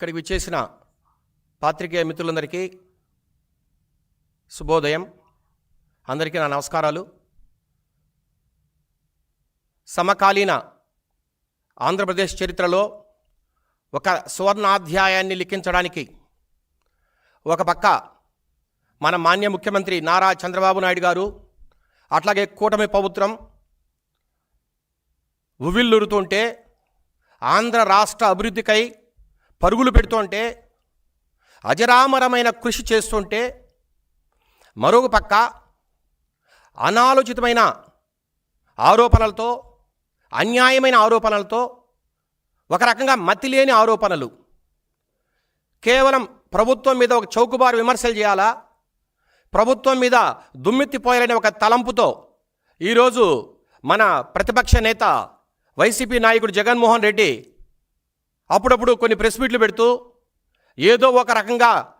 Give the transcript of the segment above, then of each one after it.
ఇక్కడికి విచ్చేసిన పాత్రికేయ మిత్రులందరికీ శుభోదయం. అందరికీ నా నమస్కారాలు. సమకాలీన ఆంధ్రప్రదేశ్ చరిత్రలో ఒక సువర్ణాధ్యాయాన్ని లిఖించడానికి ఒక పక్క మన మాన్య ముఖ్యమంత్రి నారా చంద్రబాబు నాయుడు గారు అట్లాగే కూటమి ప్రభుత్వం ఉవిల్లురుతుంటే ఆంధ్ర రాష్ట్ర అభివృద్ధికై పరుగులు పెడుతుంటే అజరామరమైన కృషి చేస్తుంటే మరొక పక్క అనాలోచితమైన ఆరోపణలతో అన్యాయమైన ఆరోపణలతో ఒక రకంగా మతిలేని ఆరోపణలు. కేవలం ప్రభుత్వం మీద ఒక చౌకబారు విమర్శలు చేయాలా? ప్రభుత్వం మీద దుమ్మెత్తిపోయాలనే ఒక తలంపుతో ఈరోజు మన ప్రతిపక్ష నేత వైసీపీ నాయకుడు జగన్మోహన్ రెడ్డి అప్పుడప్పుడు కొన్ని ప్రెస్ మీట్లు పెడుతూ ఏదో ఒక రకంగా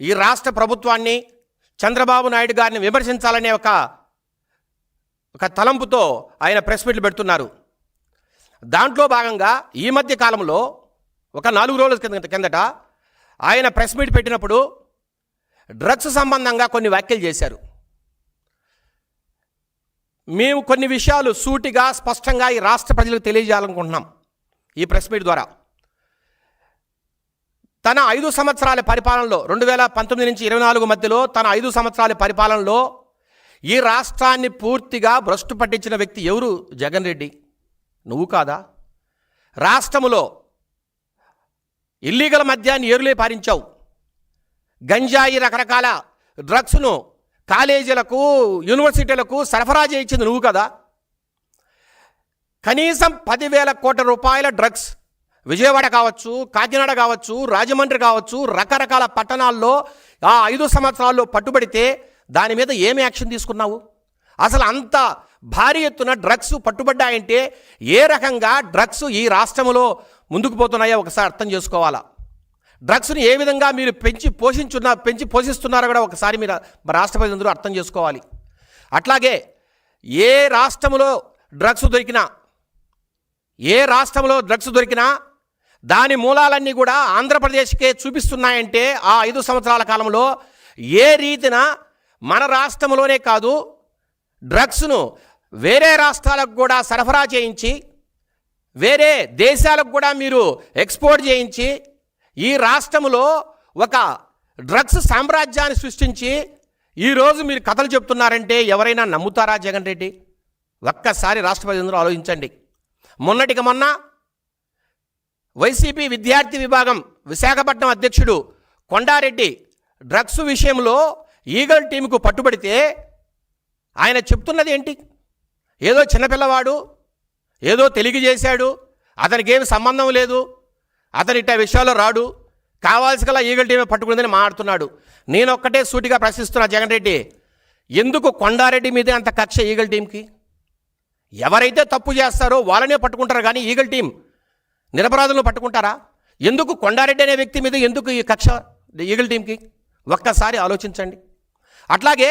ఈ రాష్ట్ర ప్రభుత్వాన్ని చంద్రబాబు నాయుడు గారిని విమర్శించాలనే ఒక ఒక తలంపుతో ఆయన ప్రెస్ మీట్లు పెడుతున్నారు. దాంట్లో భాగంగా ఈ మధ్య కాలంలో ఒక నాలుగు రోజుల కింద కిందట ఆయన ప్రెస్ మీట్ పెట్టినప్పుడు డ్రగ్స్ సంబంధంగా కొన్ని వ్యాఖ్యలు చేశారు. మేము కొన్ని విషయాలు సూటిగా స్పష్టంగా ఈ రాష్ట్ర ప్రజలకు తెలియజేయాలనుకుంటున్నాం ఈ ప్రెస్ మీట్ ద్వారా. తన ఐదు సంవత్సరాల పరిపాలనలో రెండు వేల పంతొమ్మిది నుంచి ఇరవై నాలుగు మధ్యలో తన ఐదు సంవత్సరాల పరిపాలనలో ఈ రాష్ట్రాన్ని పూర్తిగా భ్రష్టు పట్టించిన వ్యక్తి ఎవరు? జగన్ రెడ్డి. నువ్వు కాదా? రాష్ట్రములో ఇల్లీగల్ మద్యాన్ని ఏరులే పారించావు. గంజాయి రకరకాల డ్రగ్స్ను కాలేజీలకు యూనివర్సిటీలకు సరఫరా చేయించింది నువ్వు కదా? కనీసం పదివేల కోట్ల రూపాయల డ్రగ్స్ విజయవాడ కావచ్చు కాకినాడ కావచ్చు రాజమండ్రి కావచ్చు రకరకాల పట్టణాల్లో ఆ ఐదు సంవత్సరాల్లో పట్టుబడితే దాని మీద ఏమి యాక్షన్ తీసుకున్నావు? అసలు అంత భారీ ఎత్తున డ్రగ్స్ పట్టుబడ్డాయంటే ఏ రకంగా డ్రగ్స్ ఈ రాష్ట్రంలో ముందుకు పోతున్నాయో ఒకసారి అర్థం చేసుకోవాలా? డ్రగ్స్ని ఏ విధంగా మీరు పెంచి పోషించున్న పెంచి పోషిస్తున్నారో కూడా ఒకసారి మీరు రాష్ట్ర ప్రజలందరూ అర్థం చేసుకోవాలి. అట్లాగే ఏ రాష్ట్రంలో డ్రగ్స్ దొరికినా ఏ రాష్ట్రంలో డ్రగ్స్ దొరికినా దాని మూలాలన్నీ కూడా ఆంధ్రప్రదేశ్కే చూపిస్తున్నాయంటే ఆ ఐదు సంవత్సరాల కాలంలో ఏ రీతిన మన రాష్ట్రంలోనే కాదు డ్రగ్స్ను వేరే రాష్ట్రాలకు కూడా సరఫరా చేయించి వేరే దేశాలకు కూడా మీరు ఎక్స్పోర్ట్ చేయించి ఈ రాష్ట్రంలో ఒక డ్రగ్స్ సామ్రాజ్యాన్ని సృష్టించి ఈరోజు మీరు కథలు చెప్తున్నారంటే ఎవరైనా నమ్ముతారా జగన్ రెడ్డి? ఒక్కసారి రాష్ట్ర ప్రజలందరూ ఆలోచించండి. మొన్నటికి మొన్న వైసీపీ విద్యార్థి విభాగం విశాఖపట్నం అధ్యక్షుడు కొండారెడ్డి డ్రగ్స్ విషయంలో ఈగల్ టీంకు పట్టుబడితే ఆయన చెప్తున్నది ఏంటి? ఏదో చిన్నపిల్లవాడు ఏదో తెలియజేశాడు చేశాడు అతనికి ఏమి సంబంధం లేదు అతని ఇట్ట విషయాల్లో రాడు కావాల్సి ఈగల్ టీమే పట్టుకుందని మాట్లాడుతున్నాడు. నేను ఒక్కటే సూటిగా ప్రశ్నిస్తున్నా జగన్ రెడ్డి ఎందుకు కొండారెడ్డి మీదే అంత కక్ష ఈగల్ టీంకి ఎవరైతే తప్పు చేస్తారో వాళ్ళనే పట్టుకుంటారు కానీ ఈగల్ టీం నిరపరాధులను పట్టుకుంటారా? ఎందుకు కొండారెడ్డి అనే వ్యక్తి మీద ఎందుకు ఈ కక్ష ఈగల్ టీంకి ఒక్కసారి ఆలోచించండి. అట్లాగే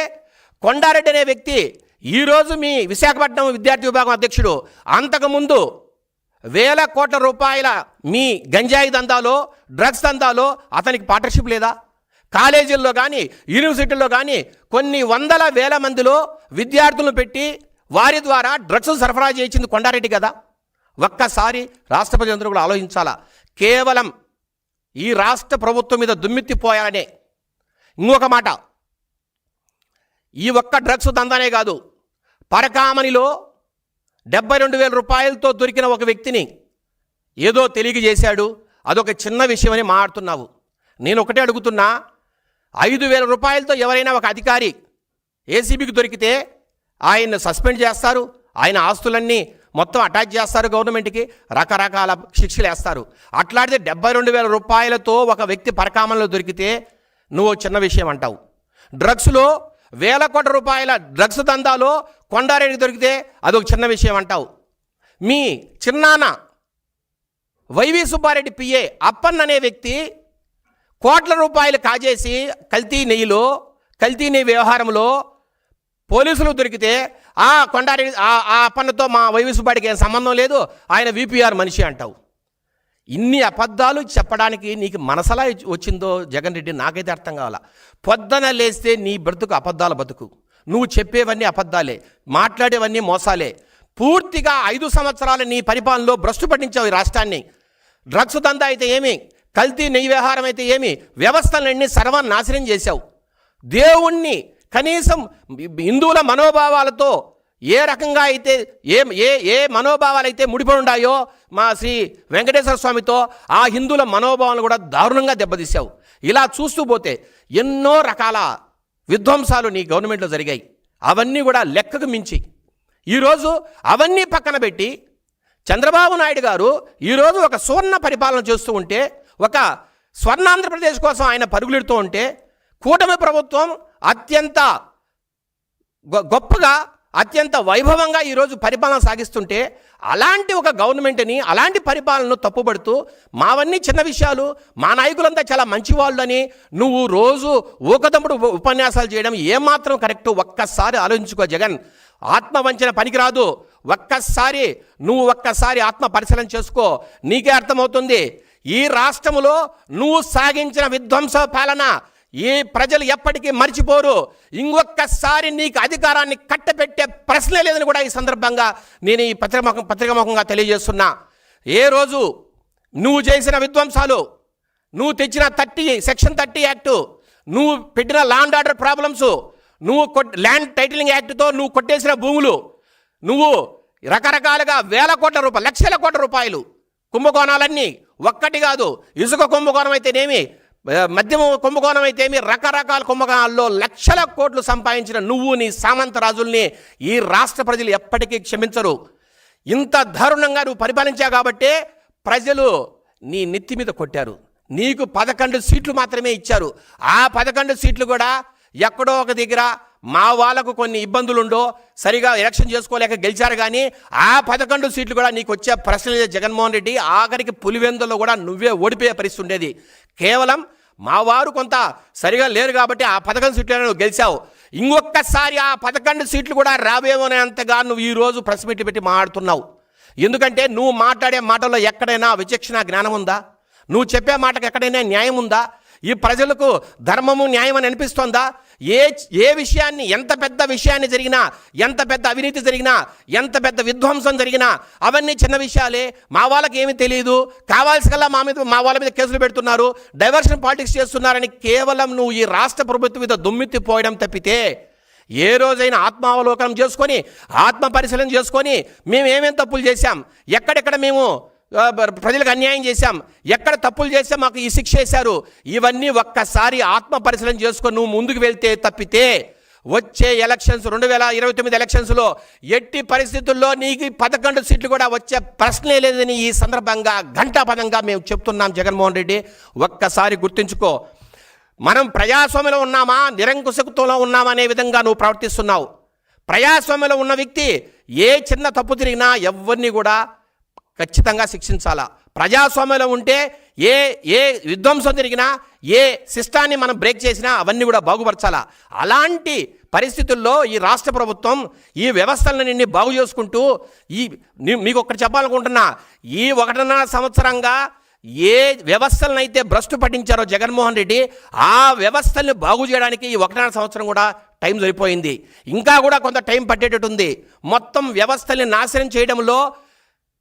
కొండారెడ్డి అనే వ్యక్తి ఈరోజు మీ విశాఖపట్నం విద్యార్థి విభాగం అధ్యక్షుడు అంతకుముందు వేల కోట్ల రూపాయల మీ గంజాయి దందాలో డ్రగ్స్ దందాలో అతనికి పార్ట్నర్షిప్ లేదా? కాలేజీల్లో కానీ యూనివర్సిటీల్లో కానీ కొన్ని వందల వేల మందిలో విద్యార్థులను పెట్టి వారి ద్వారా డ్రగ్స్ సరఫరా చేయించింది కొండారెడ్డి కదా? ఒక్కసారి రాష్ట్ర ప్రజలందరూ కూడా ఆలోచించాలా? కేవలం ఈ రాష్ట్ర ప్రభుత్వం మీద దుమ్మెత్తిపోయాలనే ఇంకొక మాట. ఈ ఒక్క డ్రగ్స్ దందానే కాదు. పరకామణిలో డెబ్బై రెండు వేల రూపాయలతో దొరికిన ఒక వ్యక్తిని ఏదో తెలియజేశాడు అదొక చిన్న విషయమని మాట్లాడుతున్నావు. నేను ఒకటే అడుగుతున్నా ఐదు వేల రూపాయలతో ఎవరైనా ఒక అధికారి ఏసీబీకి దొరికితే ఆయన్ని సస్పెండ్ చేస్తారు. ఆయన ఆస్తులన్నీ మొత్తం అటాచ్ చేస్తారు గవర్నమెంట్కి. రకరకాల శిక్షలు వేస్తారు. అట్లాంటిది డెబ్బై రెండు వేల రూపాయలతో ఒక వ్యక్తి పరకామంలో దొరికితే నువ్వు చిన్న విషయం అంటావు. డ్రగ్స్లో వేల కోట్ల రూపాయల డ్రగ్స్ దందాలో కొండారెడ్డి దొరికితే అదొక చిన్న విషయం అంటావు. మీ చిన్నాన్న వైవి సుబ్బారెడ్డి పిఏ అప్పన్ అనే వ్యక్తి కోట్ల రూపాయలు కాజేసి కల్తీ నెయ్యిలో కల్తీ నెయ్యి వ్యవహారంలో పోలీసులు దొరికితే ఆ కొండారెడ్డి ఆ ఆ అప్పన్నతో మా వైవి సుబ్బారెడ్డికి ఏం సంబంధం లేదు. ఆయన విపిఆర్ మనిషి అంటావు. ఇన్ని అబద్ధాలు చెప్పడానికి నీకు మనసలా వచ్చిందో జగన్ రెడ్డి నాకైతే అర్థం కావాల? పొద్దున లేస్తే నీ బ్రతుకు అబద్ధాల బతుకు. నువ్వు చెప్పేవన్నీ అబద్ధాలే మాట్లాడేవన్నీ మోసాలే. పూర్తిగా ఐదు సంవత్సరాల నీ పరిపాలనలో భ్రష్టు పట్టించావు ఈ రాష్ట్రాన్ని. డ్రగ్స్ దందా అయితే ఏమి? కల్తీ నెయ్యి వ్యవహారం అయితే ఏమి? వ్యవస్థలన్నీ సర్వనాశనం చేశావు. దేవుణ్ణి కనీసం హిందువుల మనోభావాలతో ఏ రకంగా అయితే ఏ ఏ ఏ మనోభావాలు అయితే ముడిపడి ఉన్నాయో మా శ్రీ వెంకటేశ్వర స్వామితో ఆ హిందువుల మనోభావాలను కూడా దారుణంగా దెబ్బతీసావు ఇలా చూస్తూ పోతే ఎన్నో రకాల విధ్వంసాలు నీ గవర్నమెంట్లో జరిగాయి. అవన్నీ కూడా లెక్కకు మించి. ఈరోజు అవన్నీ పక్కన పెట్టి చంద్రబాబు నాయుడు గారు ఈరోజు ఒక సువర్ణ పరిపాలన చేస్తూ ఉంటే ఒక స్వర్ణ ఆంధ్రప్రదేశ్ కోసం ఆయన పరుగులెడుతూ ఉంటే కూటమి ప్రభుత్వం అత్యంత గొ- గొప్పగా అత్యంత వైభవంగా ఈరోజు పరిపాలన సాగిస్తుంటే అలాంటి ఒక గవర్నమెంట్ని అలాంటి పరిపాలనను తప్పుపడుతూ మావన్నీ చిన్న విషయాలు మా నాయకులంతా చాలా మంచివాళ్ళు అని నువ్వు రోజు ఊకదమ్ముడు ఉపన్యాసాలు చేయడం ఏమాత్రం కరెక్ట్? ఒక్కసారి ఆలోచించుకో జగన్. ఆత్మవంచన పనికిరాదు. ఒక్కసారి నువ్వు ఒక్కసారి ఆత్మ పరిశీలన చేసుకో. నీకే అర్థమవుతుంది. ఈ రాష్ట్రంలో నువ్వు సాగించిన విధ్వంస పాలన ఈ ప్రజలు ఎప్పటికీ మర్చిపోరు. ఇంకొక్కసారి నీకు అధికారాన్ని కట్టబెట్టే ప్రశ్నే లేదని కూడా ఈ సందర్భంగా నేను ఈ పత్రికముఖం పత్రికముఖంగా తెలియజేస్తున్నా. ఏ రోజు నువ్వు చేసిన విధ్వంసాలు నువ్వు తెచ్చిన థర్టీ సెక్షన్ థర్టీ యాక్టు నువ్వు పెట్టిన ల్యాండ్ ఆర్డర్ ప్రాబ్లమ్స్ నువ్వు కొట్ ల్యాండ్ టైటిలింగ్ యాక్ట్తో నువ్వు కొట్టేసిన భూములు నువ్వు రకరకాలుగా వేల కోట్ల రూపాయలు లక్షల కోట్ల రూపాయలు కుంభకోణాలన్నీ ఒక్కటి కాదు ఇసుక కుంభకోణం అయితేనేమి మద్యము కుంభకోణం అయితే ఏమి? రకరకాల కుంభకోణాల్లో లక్షల కోట్లు సంపాదించిన నువ్వు నీ సామంతరాజుల్ని ఈ రాష్ట్ర ప్రజలు ఎప్పటికీ క్షమించరు. ఇంత దారుణంగా నువ్వు పరిపాలించావు కాబట్టే ప్రజలు నీ నెత్తి మీద కొట్టారు. నీకు పదకొండు సీట్లు మాత్రమే ఇచ్చారు. ఆ పదకొండు సీట్లు కూడా ఎక్కడో ఒక దగ్గర మా వాళ్ళకు కొన్ని ఇబ్బందులుండో సరిగా ఎలక్షన్ చేసుకోలేక గెలిచారు కానీ ఆ పదకొండు సీట్లు కూడా నీకు వచ్చే ప్రశ్న లేదు జగన్మోహన్ రెడ్డి. ఆఖరికి పులివెందులో కూడా నువ్వే ఓడిపోయే పరిస్థితి ఉండేది. కేవలం మా వారు కొంత సరిగా లేరు కాబట్టి ఆ పదకొండు సీట్లను నువ్వు గెలిచావు. ఇంకొకసారి ఆ పదకొండు సీట్లు కూడా రావేమోనేంతగా నువ్వు ఈరోజు ప్రెస్ మీట్ పెట్టి మాట్లాడుతున్నావు. ఎందుకంటే నువ్వు మాట్లాడే మాటల్లో ఎక్కడైనా విచక్షణ జ్ఞానం ఉందా? నువ్వు చెప్పే మాటకు ఎక్కడైనా న్యాయం ఉందా? ఈ ప్రజలకు ధర్మము న్యాయం అని అనిపిస్తోందా? ఏ ఏ విషయాన్ని ఎంత పెద్ద విషయాన్ని జరిగినా ఎంత పెద్ద అవినీతి జరిగినా ఎంత పెద్ద విధ్వంసం జరిగినా అవన్నీ చిన్న విషయాలే. మా వాళ్ళకి ఏమీ తెలియదు కావాల్సికల్లా మా మీద మా వాళ్ళ మీద కేసులు పెడుతున్నారు. డైవర్షన్ పాలిటిక్స్ చేస్తున్నారని కేవలం నువ్వు ఈ రాష్ట్ర ప్రభుత్వం మీద దుమ్మెత్తిపోయడం తప్పితే ఏ రోజైనా ఆత్మావలోకనం చేసుకొని ఆత్మ పరిశీలన చేసుకొని మేము ఏమేం తప్పులు చేశాం? ఎక్కడెక్కడ మేము ప్రజలకు అన్యాయం చేశాం. ఎక్కడ తప్పులు చేస్తే మాకు ఈ శిక్ష వేశారు. ఇవన్నీ ఒక్కసారి ఆత్మ పరిశీలన చేసుకొని నువ్వు ముందుకు వెళ్తే తప్పితే వచ్చే ఎలక్షన్స్ రెండు వేల ఇరవై తొమ్మిది ఎలక్షన్స్లో ఎట్టి పరిస్థితుల్లో నీకు పదకొండు సీట్లు కూడా వచ్చే ప్రశ్నే లేదని ఈ సందర్భంగా ఘంటాపదంగా మేము చెప్తున్నాం జగన్మోహన్ రెడ్డి. ఒక్కసారి గుర్తుంచుకో మనం ప్రజాస్వామ్యంలో ఉన్నామా? నిరంకుశత్వంలో ఉన్నామా అనే విధంగా నువ్వు ప్రవర్తిస్తున్నావు. ప్రజాస్వామ్యంలో ఉన్న వ్యక్తి ఏ చిన్న తప్పు తిరిగినా ఎవరిని కూడా ఖచ్చితంగా శిక్షించాలా? ప్రజాస్వామ్యంలో ఉంటే ఏ ఏ విధ్వంసం జరిగినా ఏ సిస్టాన్ని మనం బ్రేక్ చేసినా అవన్నీ కూడా బాగుపరచాలా? అలాంటి పరిస్థితుల్లో ఈ రాష్ట్ర ప్రభుత్వం ఈ వ్యవస్థలన్నీ బాగు చేసుకుంటూ ఈ మీకు ఒకటి చెప్పాలనుకుంటున్నా. ఈ ఒకటిన్నర సంవత్సరంగా ఏ వ్యవస్థలను అయితే భ్రష్టు పట్టించారో జగన్మోహన్ రెడ్డి ఆ వ్యవస్థల్ని బాగు చేయడానికి ఈ ఒకటిన్నర సంవత్సరం కూడా టైం సరిపోయింది. ఇంకా కూడా కొంత టైం పట్టేటట్టుంది. మొత్తం వ్యవస్థల్ని నాశనం చేయడంలో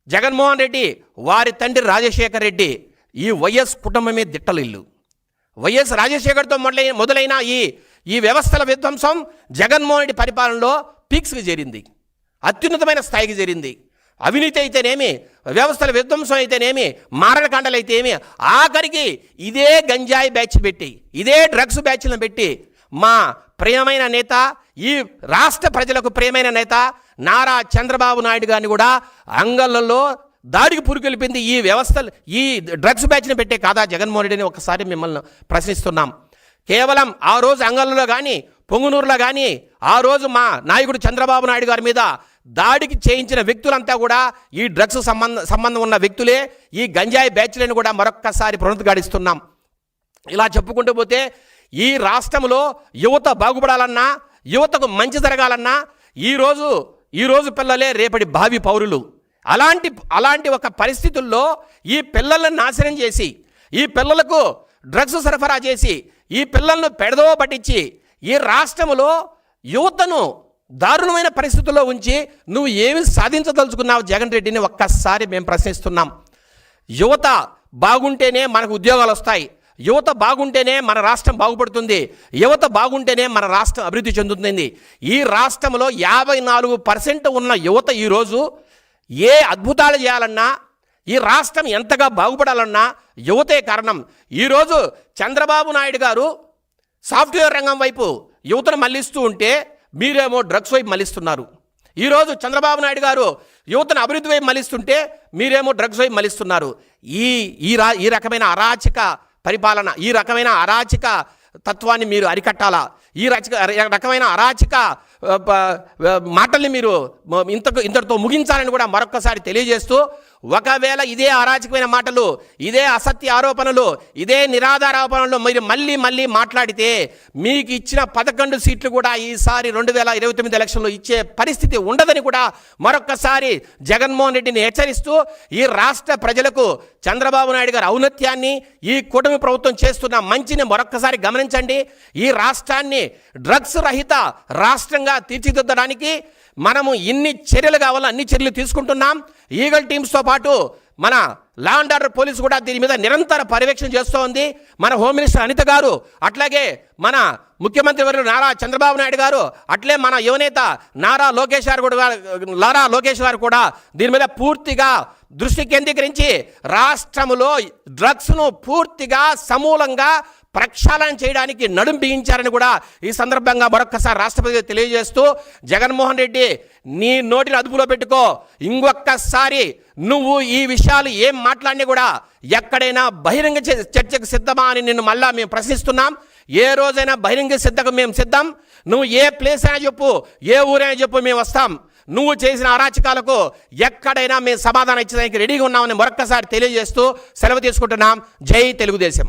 జగన్మోహన్ రెడ్డి వారి తండ్రి రాజశేఖర్ రెడ్డి ఈ వైఎస్ కుటుంబమే దిట్టలు ఇల్లు వైఎస్ రాజశేఖర్తో మొదలైన మొదలైన ఈ ఈ వ్యవస్థల విధ్వంసం జగన్మోహన్ రెడ్డి పరిపాలనలో పీక్స్కి చేరింది. అత్యున్నతమైన స్థాయికి చేరింది. అవినీతి అయితేనేమి వ్యవస్థల విధ్వంసం అయితేనేమి మారణకాండలు అయితే ఏమి ఆఖరికి ఇదే గంజాయి బ్యాచ్ పెట్టి ఇదే డ్రగ్స్ బ్యాచ్లను పెట్టి మా ప్రియమైన నేత ఈ రాష్ట్ర ప్రజలకు ప్రియమైన నేత నారా చంద్రబాబు నాయుడు గారిని కూడా అంగళ్ళలో దాడికి పురుకెలిపింది ఈ వ్యవస్థలు ఈ డ్రగ్స్ బ్యాచ్ని పెట్టే కాదా జగన్మోహన్ రెడ్డిని ఒకసారి మిమ్మల్ని ప్రశ్నిస్తున్నాం. కేవలం ఆ రోజు అంగళ్ళలో కానీ పొంగునూరులో కానీ ఆ రోజు మా నాయకుడు చంద్రబాబు నాయుడు గారి మీద దాడికి చేయించిన వ్యక్తులంతా కూడా ఈ డ్రగ్స్ సంబంధం సంబంధం ఉన్న వ్యక్తులే ఈ గంజాయి బ్యాచ్లను కూడా మరొక్కసారి పునరుద్ఘాటిస్తున్నాం. ఇలా చెప్పుకుంటూ పోతే ఈ రాష్ట్రంలో యువత బాగుపడాలన్నా యువతకు మంచి జరగాలన్నా ఈరోజు ఈరోజు పిల్లలే రేపటి భావి పౌరులు. అలాంటి అలాంటి ఒక పరిస్థితుల్లో ఈ పిల్లలను నాశనం చేసి ఈ పిల్లలకు డ్రగ్స్ సరఫరా చేసి ఈ పిల్లలను పెడదవ పట్టించి ఈ రాష్ట్రంలో యువతను దారుణమైన పరిస్థితుల్లో ఉంచి నువ్వు ఏమి సాధించదలుచుకున్నావు జగన్ రెడ్డిని ఒక్కసారి మేము ప్రశ్నిస్తున్నాం. యువత బాగుంటేనే మనకు ఉద్యోగాలు వస్తాయి. యువత బాగుంటేనే మన రాష్ట్రం బాగుపడుతుంది. యువత బాగుంటేనే మన రాష్ట్రం అభివృద్ధి చెందుతుంది. ఈ రాష్ట్రంలో యాభై నాలుగు పర్సెంట్ ఉన్న యువత ఈరోజు ఏ అద్భుతాలు చేయాలన్నా ఈ రాష్ట్రం ఎంతగా బాగుపడాలన్నా యువతే కారణం. ఈరోజు చంద్రబాబు నాయుడు గారు సాఫ్ట్వేర్ రంగం వైపు యువతను మళ్ళిస్తూ ఉంటే మీరేమో డ్రగ్స్ వైపు మళ్ళిస్తున్నారు. ఈరోజు చంద్రబాబు నాయుడు గారు యువతను అభివృద్ధి వైపు మలిస్తుంటే మీరేమో డ్రగ్స్ వైపు మలిస్తున్నారు ఈ ఈ రా ఈ రకమైన అరాచక పరిపాలన ఈ రకమైన అరాచక తత్వాన్ని మీరు అరికట్టాలా? ఈ రచక రకమైన అరాచక మాటల్ని మీరు ఇంతకు ఇంతటితో ముగించాలని కూడా మరొక్కసారి తెలియజేస్తూ ఒకవేళ ఇదే అరాచకమైన మాటలు ఇదే అసత్య ఆరోపణలు ఇదే నిరాధార ఆరోపణలు మీరు మళ్ళీ మళ్ళీ మాట్లాడితే మీకు ఇచ్చిన పదకొండు సీట్లు కూడా ఈసారి రెండు వేల ఇరవై తొమ్మిది ఎలక్షన్లో ఇచ్చే పరిస్థితి ఉండదని కూడా మరొక్కసారి జగన్మోహన్ రెడ్డిని హెచ్చరిస్తూ ఈ రాష్ట్ర ప్రజలకు చంద్రబాబు నాయుడు గారి ఔన్నత్యాన్ని ఈ కూటమి ప్రభుత్వం చేస్తున్న మంచిని మరొక్కసారి గమనించండి. ఈ రాష్ట్రాన్ని డ్రగ్స్ రహిత రాష్ట్రంగా తీర్చిదిద్దడానికి మనము ఇన్ని చర్యలు కావాలో అన్ని చర్యలు తీసుకుంటున్నాం. ఈగల్ టీమ్స్తో పాటు మన లా అండ్ ఆర్డర్ పోలీసు కూడా దీని మీద నిరంతర పర్యవేక్షణ చేస్తూ ఉంది మన హోమ్ మినిస్టర్ అనిత గారు అట్లాగే మన ముఖ్యమంత్రి వర్యులు నారా చంద్రబాబు నాయుడు గారు అట్లే మన యువనేత నారా లోకేష్ గారు కూడా నారా లోకేష్ గారు కూడా దీని మీద పూర్తిగా దృష్టి కేంద్రీకరించి రాష్ట్రములో డ్రగ్స్ను పూర్తిగా సమూలంగా ప్రక్షాళన చేయడానికి నడుం బిగించారని కూడా ఈ సందర్భంగా మరొక్కసారి రాష్ట్రపతి తెలియజేస్తూ జగన్మోహన్ రెడ్డి నీ నోటిని అదుపులో పెట్టుకో. ఇంకొక్కసారి నువ్వు ఈ విషయాలు ఏం మాట్లాడినా కూడా ఎక్కడైనా బహిరంగ చర్చకు సిద్ధమా అని నిన్ను మళ్ళా మేము ప్రశ్నిస్తున్నాం. ఏ రోజైనా బహిరంగ సిద్ధకు మేము సిద్ధం. నువ్వు ఏ ప్లేస్ అయినా చెప్పు ఏ ఊరైనా చెప్పు మేము వస్తాం. నువ్వు చేసిన అరాచకాలకు ఎక్కడైనా మేము సమాధానం ఇచ్చడానికి రెడీగా ఉన్నామని మరొక్కసారి తెలియజేస్తూ సెలవు తీసుకుంటున్నాం. జై తెలుగుదేశం.